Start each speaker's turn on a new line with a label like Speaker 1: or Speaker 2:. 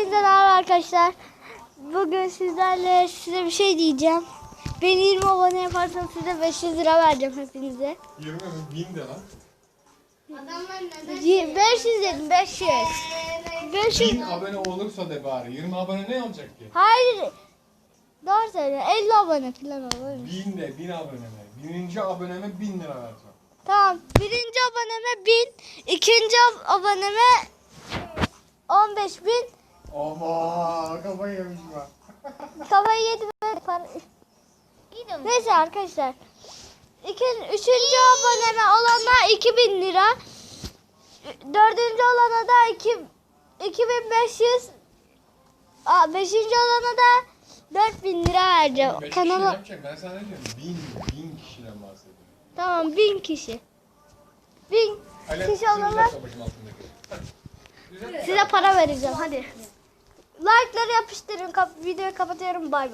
Speaker 1: Hepinize merhaba arkadaşlar. Bugün sizlerle size bir şey diyeceğim. Beni 20 abone yaparsanız size 500 lira vereceğim hepinize.
Speaker 2: 20 mi? 1000 de lan.
Speaker 3: Adamlar neden?
Speaker 1: Y- 500 dedim 500. 500.
Speaker 2: 1000 abone olursa de bari. 20 abone ne olacak ki?
Speaker 1: Hayır. Doğru söyle 50 abone falan olur.
Speaker 2: 1000 de 1000 aboneme. Birinci aboneme 1000 lira vereceğim.
Speaker 1: Tamam. Birinci aboneme 1000. ikinci ab- aboneme 15 bin.
Speaker 2: Oha kafayı yemişim ben.
Speaker 1: Kafayı yedi ve para... Neyse arkadaşlar. İkin, üçüncü aboneme olana 2000 lira. Dördüncü olana da 2, 2500. Aa, beşinci olana da 4000 lira vereceğim.
Speaker 2: 5 kişi ne
Speaker 1: Kanala...
Speaker 2: yapacak? Ben sana ne diyorum? 1000 1000 kişiden bahsediyorum.
Speaker 1: Tamam 1000 kişi. 1000
Speaker 2: Hala
Speaker 1: kişi olana size para vereceğim hadi. Like'ları yapıştırın. Kap videoyu kapatıyorum. Bay bay.